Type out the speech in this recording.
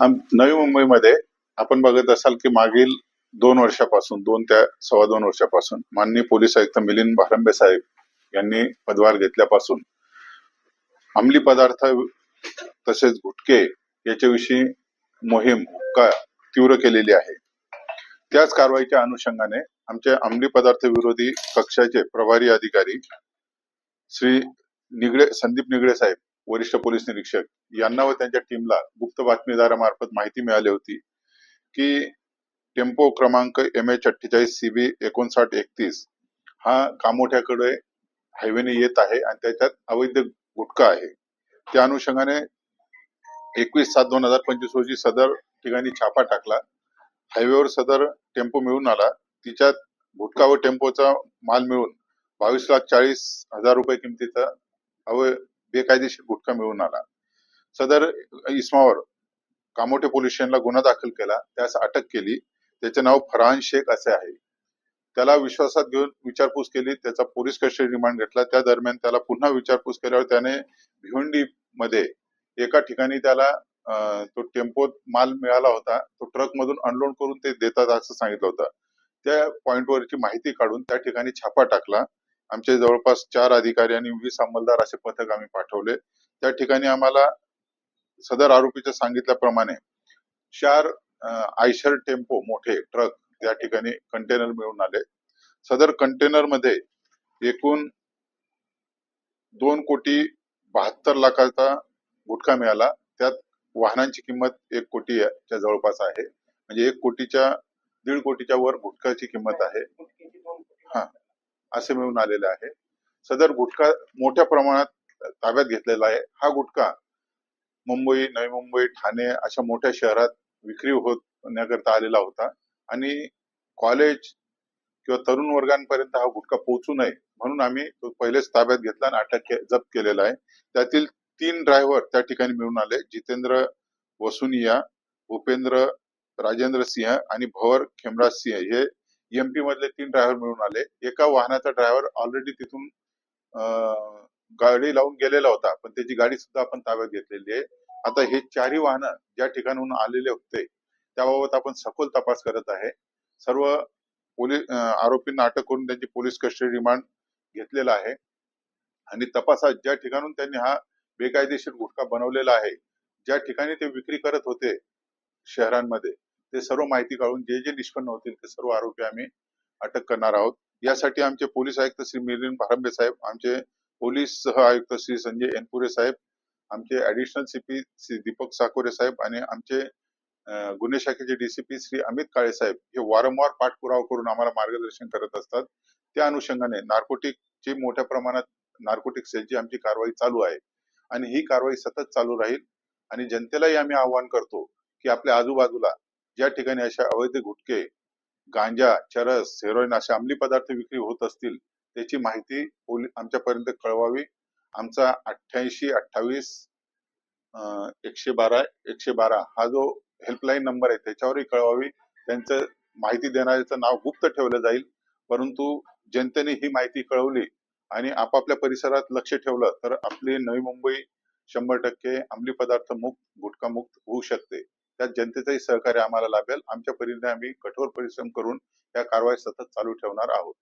नवी मुंबईमध्ये आपण बघत असाल की मागील दोन वर्षापासून दोन त्या सव्वा दोन वर्षापासून माननीय पोलीस आयुक्त मिलिंद भारंबे साहेब यांनी पदभार घेतल्यापासून अंमली पदार्थ तसेच गुटके याच्याविषयी मोहीम का तीव्र केलेली आहे? त्याच कारवाईच्या अनुषंगाने आमच्या अंमली पदार्थ विरोधी कक्षाचे प्रभारी अधिकारी श्री निगडे संदीप निगडे साहेब वरिष्ठ पोलीस निरीक्षक यांना व त्यांच्या टीमला गुप्त बातमीदारामार्फत माहिती मिळाली होती की टेम्पो क्रमांक एम एच अठ्ठेचाळीस सी बी एकोणसाठ एकतीस हा कामोठ्याकडे हायवेने येत आहे आणि त्याच्यात अवैध गुटखा आहे. त्या अनुषंगाने एकवीस सात दोन हजार पंचवीस रोजी सदर ठिकाणी छापा टाकला. हायवेवर सदर टेम्पो मिळून आला. तिच्यात गुटखा व टेम्पोचा माल मिळून बावीस लाख चाळीस हजार रुपये किमतीचा अव बेकायदेशीर गुटखा मिळून आला. सदर इस्मावर कामोटे पोलीस स्टेशनला गुन्हा दाखल केला. त्यास अटक केली. त्याचे नाव फरहान शेख असे आहे. त्याला विश्वासात घेऊन विचारपूस केली. त्याचा पोलीस कस्टडी रिमांड घेतला. त्या दरम्यान त्याला पुन्हा विचारपूस केल्यावर त्याने भिवंडी मध्ये एका ठिकाणी त्याला तो टेम्पो माल मिळाला होता. तो ट्रक मधून अनलोड करून ते देतात असं सांगितलं होतं. त्या पॉइंटवरची माहिती काढून त्या ठिकाणी छापा टाकला. आमचे जवळपास चार अधिकारी आणि वीस अंमलदार असे पथक आम्ही पाठवले. त्या ठिकाणी आम्हाला सदर आरोपीच्या सांगितल्याप्रमाणे चार आयशर टेम्पो मोठे ट्रक त्या ठिकाणी कंटेनर मिळून आले. सदर कंटेनरमध्ये एकूण दोन कोटी बहात्तर लाखाचा गुटखा मिळाला. त्यात वाहनांची किंमत एक कोटीच्या जवळपास आहे. म्हणजे एक कोटीच्या दीड कोटीच्या वर गुटखाची किंमत आहे. हा. असे मिळून आलेले आहे. सदर गुटखा मोठ्या प्रमाणात ताब्यात घेतलेला आहे. हा गुटखा मुंबई नवी मुंबई ठाणे अशा मोठ्या शहरात विक्री होण्याकरता आलेला होता आणि कॉलेज किंवा तरुण वर्गांपर्यंत हा गुटखा पोहोचू नये म्हणून आम्ही तो पहिलेच ताब्यात घेतला आणि अटक के- जप्त केलेला आहे. त्यातील तीन ड्रायव्हर त्या ठिकाणी मिळून आले. जितेंद्र वसुनिया भूपेंद्र राजेंद्र सिंह आणि भवर खेमराज सिंह. हे एमपी मधले तीन ड्रायव्हर मिळून आले. एका वाहनाचा ड्रायव्हर ऑलरेडी तिथून गाडी लावून गेलेला होता. पण त्याची गाडी सुद्धा आपण ताब्यात घेतलेली आहे. आता हे चारही वाहन ज्या ठिकाणाहून आलेले होते त्याबाबत आपण सखोल तपास करत आहे. सर्व पोलीस आरोपींना अटक करून त्यांची पोलीस कस्टडी रिमांड घेतलेला आहे. आणि तपासात ज्या ठिकाणून त्यांनी हा बेकायदेशीर गुटखा बनवलेला आहे ज्या ठिकाणी ते विक्री करत होते शहरांमध्ये ते सर्व माहिती काढून जे जे निष्पन्न होतील ते सर्व आरोपी आम्ही अटक करणार आहोत. यासाठी आमचे पोलीस आयुक्त श्री मिलिंद भारंबे साहेब आमचे पोलीस सह आयुक्त श्री संजय एनपुरे साहेब आमचे ऍडिशनल सीपी श्री दीपक साकोरे साहेब आणि आमचे गुन्हे शाखेचे डीसीपी श्री अमित काळे साहेब हे वारंवार पाठपुरावा करून आम्हाला मार्गदर्शन करत असतात. त्या अनुषंगाने नार्कोटिकची मोठ्या प्रमाणात नार्कोटिक सेलची आमची कारवाई चालू आहे. आणि ही कारवाई सतत चालू राहील. आणि जनतेलाही आम्ही आवाहन करतो की आपल्या आजूबाजूला ज्या ठिकाणी अशा अवैध गुटखे गांजा चरस हेरोईन असे अंमली पदार्थ विक्री होत असतील त्याची माहिती पोली आमच्यापर्यंत कळवावी. आमचा अठ्ठ्याऐंशी अठ्ठावीस एकशे बारा एकशे बारा हा जो हेल्पलाईन नंबर आहे त्याच्यावरही कळवावी. त्यांचं माहिती देणाऱ्याचं नाव गुप्त ठेवलं जाईल. परंतु जनतेने ही माहिती कळवली आणि आपापल्या परिसरात लक्ष ठेवलं तर आपली नवी मुंबई शंभर टक्के अंमली पदार्थ मुक्त गुटखा मुक्त होऊ शकते. त्यात जनतेचंही सहकार्य आम्हाला लाभेल. आमच्या परीने आम्ही कठोर परिश्रम करून या कारवाई सतत चालू ठेवणार आहोत.